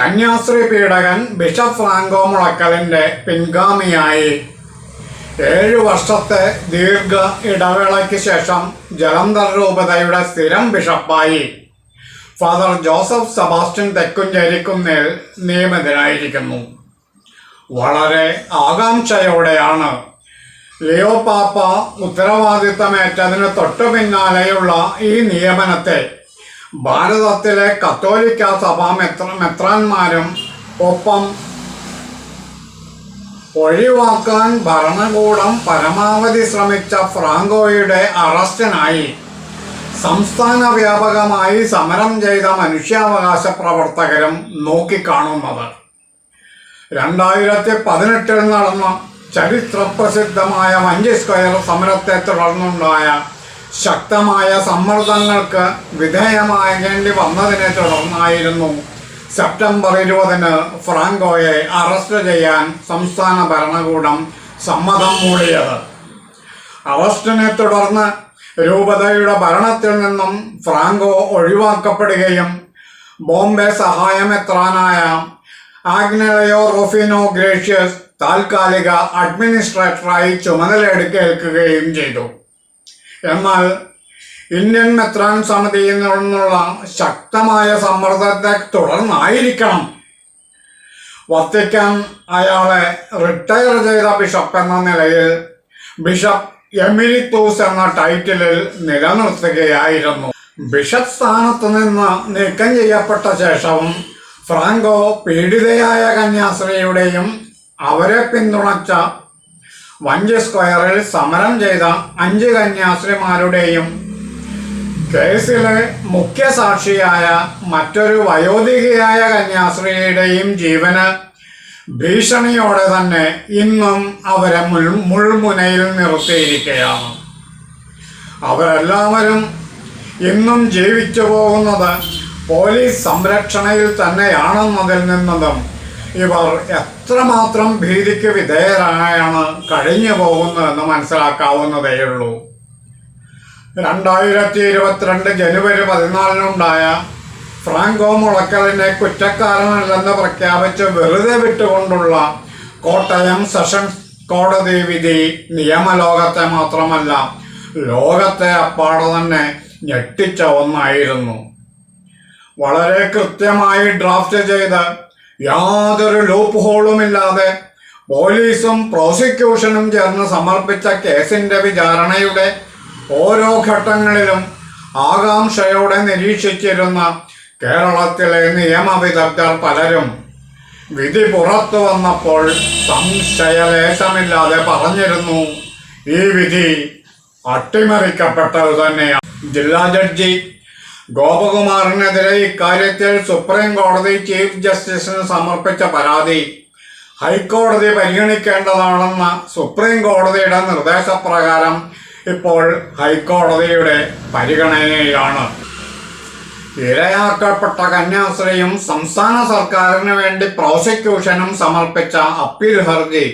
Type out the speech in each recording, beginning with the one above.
കന്യാസ്ത്രീ പീഡകൻ bishop Franco മുളക്കലിന്റെ പിൻഗാമിയായി. ഏഴു വർഷത്തെ ദീർഘ ഇടവേളയ്ക്ക് ശേഷം ജലന്ധർ രൂപതയുടെ സ്ഥിരം ബിഷപ്പായി. ഫാദർ ജോസഫ് സെബാസ്റ്റ്യൻ തെക്കുംചേരിക്കുന്നേൽ നിയമിതനായിരിക്കുന്നു. വളരെ ആകാംക്ഷയോടെയാണ് ലിയോ പാപ്പ ഉത്തരവാദിത്തമേറ്റതിന് തൊട്ടു പിന്നാലെയുള്ള ഈ നിയമനത്തെ ഭാരതത്തിലെ കത്തോലിക്ക സഭാ മെത്ര മെത്രാന്മാരും ഒപ്പം ഒഴിവാക്കാൻ ഭരണകൂടം പരമാവധി ശ്രമിച്ച ഫ്രാങ്കോയുടെ അറസ്റ്റിനായി സംസ്ഥാന വ്യാപകമായി സമരം ചെയ്ത മനുഷ്യാവകാശ പ്രവർത്തകരും നോക്കിക്കാണുന്നത്. രണ്ടായിരത്തി പതിനെട്ടിൽ നടന്ന ചരിത്രപ്രസിദ്ധമായ മഞ്ചി സ്ക്വയർ സമരത്തെ തുടർന്നുണ്ടായ ശക്തമായ സമ്മർദ്ദങ്ങൾക്ക് വിധേയമാകേണ്ടി വന്നതിനെ തുടർന്നായിരുന്നു സെപ്റ്റംബർ ഇരുപതിന് ഫ്രാങ്കോയെ അറസ്റ്റ് ചെയ്യാൻ സംസ്ഥാന ഭരണകൂടം സമ്മതം മൂടിയത്. അറസ്റ്റിനെ തുടർന്ന് രൂപതയുടെ ഭരണത്തിൽ നിന്നും ഫ്രാങ്കോ ഒഴിവാക്കപ്പെടുകയും ബോംബെ സഹായമെത്രാനായ ആഗ്നലയോ റൊഫിനോ ഗ്രേഷ്യസ് താൽക്കാലിക അഡ്മിനിസ്ട്രേറ്ററായി ചുമതലയെടുക്കേൽക്കുകയും ചെയ്തു. എന്നാൽ ഇന്ത്യൻ മെത്രാൻ സമിതിയിൽ നിന്നുള്ള ശക്തമായ സമ്മർദ്ദത്തെ തുടർന്നായിരിക്കണം. വത്തിക്കാൻ അയാളെ റിട്ടയർ ചെയ്ത ബിഷപ്പ് എന്ന നിലയിൽ ബിഷപ്പ് എമിലിത്തൂസ് എന്ന ടൈറ്റിലിൽ നിലനിർത്തുകയായിരുന്നു. ബിഷപ്പ് സ്ഥാനത്ത് നിന്ന് നീക്കം ചെയ്യപ്പെട്ട ശേഷവും ഫ്രാങ്കോ പീഡിതയായ കന്യാസ്ത്രീയുടെയും അവരെ പിന്തുണച്ച വഞ്ചി സ്ക്വയറിൽ സമരം ചെയ്ത അഞ്ച് കന്യാസ്ത്രീമാരുടെയും കേസിലെ മുഖ്യ സാക്ഷിയായ മറ്റൊരു വയോധികയായ കന്യാസ്ത്രീയുടെയും ജീവന് ഭീഷണിയോടെ തന്നെ ഇന്നും അവരെ മുൾ മുൾമുനയിൽ നിർത്തിയിരിക്കുകയാണ്. അവരെല്ലാവരും ഇന്നും ജീവിച്ചു പോകുന്നത് പോലീസ് സംരക്ഷണയിൽ തന്നെയാണെന്നതിൽ നിന്നതും ഇവർ എത്രമാത്രം ഭീതിക്ക് വിധേയരായാണ് കഴിഞ്ഞു പോകുന്നതെന്ന് മനസ്സിലാക്കാവുന്നതേയുള്ളൂ രണ്ടായിരത്തി ഇരുപത്തിരണ്ട് ജനുവരി പതിനാലിനുണ്ടായ ഫ്രാങ്കോ മുളക്കലിനെ കുറ്റക്കാരനല്ലെന്ന് പ്രഖ്യാപിച്ച് വെറുതെ വിട്ടുകൊണ്ടുള്ള കോട്ടയം സെഷൻസ് കോടതി വിധി നിയമലോകത്തെ മാത്രമല്ല ലോകത്തെ അപ്പാടെ തന്നെ ഞെട്ടിച്ച ഒന്നായിരുന്നു. വളരെ കൃത്യമായി ഡ്രാഫ്റ്റ് ചെയ്ത് യാതൊരു ലൂപ്പ് ഹോളുമില്ലാതെ പോലീസും പ്രോസിക്യൂഷനും ചേർന്ന് സമർപ്പിച്ച കേസിന്റെ വിചാരണയുടെ ഓരോ ഘട്ടങ്ങളിലും ആകാംക്ഷയോടെ നിരീക്ഷിച്ചിരുന്ന കേരളത്തിലെ നിയമവിദഗ്ധർ പലരും വിധി പുറത്തു വന്നപ്പോൾ സംശയലേശമില്ലാതെ പറഞ്ഞിരുന്നു ഈ വിധി അട്ടിമറിക്കപ്പെട്ടത് തന്നെയാണ്. ജില്ലാ ജഡ്ജി ഗോപകുമാറിനെതിരെ ഇക്കാര്യത്തിൽ സുപ്രീം കോടതി ചീഫ് ജസ്റ്റിസിന് സമർപ്പിച്ച പരാതി ഹൈക്കോടതി പരിഗണിക്കേണ്ടതാണെന്ന സുപ്രീം കോടതിയുടെ നിർദ്ദേശപ്രകാരം ഇപ്പോൾ ഹൈക്കോടതിയുടെ പരിഗണനയിലാണ്. ഇരയാക്കപ്പെട്ട കന്യാസ്ത്രീയും സംസ്ഥാന സർക്കാരിന് വേണ്ടി പ്രോസിക്യൂഷനും സമർപ്പിച്ച അപ്പീൽ ഹർജി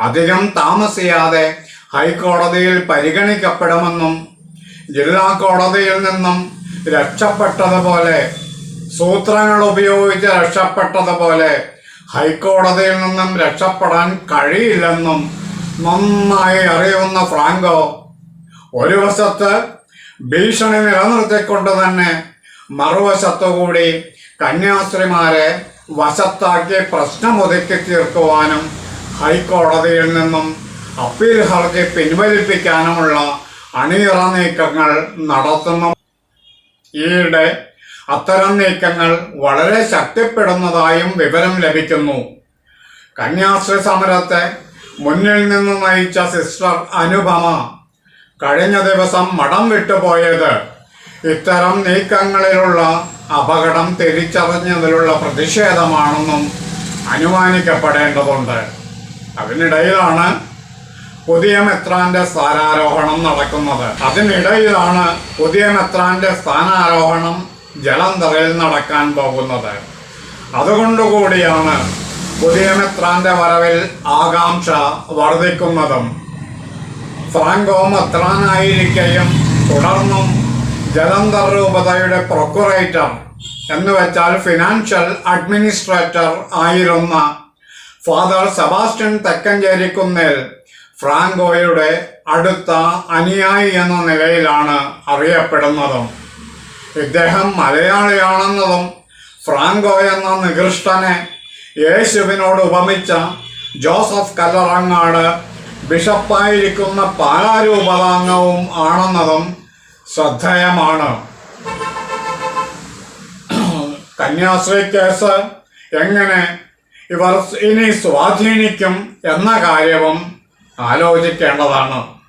അധികം താമസിയാതെ ഹൈക്കോടതിയിൽ പരിഗണിക്കപ്പെടുമെന്നും ജില്ലാ കോടതിയിൽ നിന്നും രക്ഷപ്പെട്ടതുപോലെ. സൂത്രങ്ങൾ ഉപയോഗിച്ച് രക്ഷപ്പെട്ടതുപോലെ. ഹൈക്കോടതിയിൽ നിന്നും രക്ഷപ്പെടാൻ കഴിയില്ലെന്നും നന്നായി അറിയുന്ന ഫ്രാങ്കോ ഒരു വശത്ത് ഭീഷണി നിലനിർത്തിക്കൊണ്ട് തന്നെ മറുവശത്തുകൂടി കന്യാസ്ത്രീമാരെ വശത്താക്കി പ്രശ്നം ഒതുക്കി തീർക്കുവാനും ഹൈക്കോടതിയിൽ നിന്നും അപ്പീൽ ഹർജി പിൻവലിപ്പിക്കാനുമുള്ള അണിയറ നീക്കങ്ങൾ നടത്തുന്നു ഈയിടെ അത്തരം നീക്കങ്ങൾ വളരെ ശക്തിപ്പെടുന്നതായും വിവരം ലഭിക്കുന്നു. കന്യാശ്രീ സമരത്തെ മുന്നിൽ നിന്ന് നയിച്ച സിസ്റ്റർ അനുപമ കഴിഞ്ഞ ദിവസം മഠം വിട്ടുപോയത്. ഇത്തരം നീക്കങ്ങളിലുള്ള അപകടം തിരിച്ചറിഞ്ഞതിലുള്ള പ്രതിഷേധമാണെന്നും അനുമാനിക്കപ്പെടേണ്ടതുണ്ട്. അതിനിടയിലാണ് പുതിയ മെത്രാന്റെ സ്ഥാനാരോഹണം നടക്കുന്നത്. അതിനിടയിലാണ് പുതിയ മെത്രാന്റെ സ്ഥാനാരോഹണം ജലന്ധറിൽ നടക്കാൻ പോകുന്നത്. അതുകൊണ്ടുകൂടിയാണ് പുതിയ മെത്രാന്റെ വരവിൽ ആകാംക്ഷ വർദ്ധിക്കുന്നതും ഫ്രാങ്കോ മെത്രാനായിരിക്കെയും തുടർന്നും ജലന്ധർ രൂപതയുടെ പ്രൊക്കുറേറ്റർ എന്ന് വെച്ചാൽ ഫിനാൻഷ്യൽ അഡ്മിനിസ്ട്രേറ്റർ ആയിരുന്ന ഫാദർ സെബാസ്റ്റ്യൻ തെക്കഞ്ചേരിക്കുന്നിൽ ഫ്രാങ്കോയുടെ അടുത്ത അനുയായി എന്ന നിലയിലാണ് അറിയപ്പെടുന്നതും. ഇദ്ദേഹം മലയാളിയാണെന്നതും ഫ്രാങ്കോ എന്ന നികൃഷ്ടനെ യേശുവിനോട് ഉപമിച്ച ജോസഫ് കല്ലറങ്ങാട് ബിഷപ്പായിരിക്കുന്ന പാലാരൂപതാംഗവും ആണെന്നതും ശ്രദ്ധേയമാണ്. കന്യാശ്രീ കേസ് എങ്ങനെ ഇവർ ഇനി സ്വാധീനിക്കും എന്ന കാര്യവും ആലോചിക്കേണ്ടതാണ്.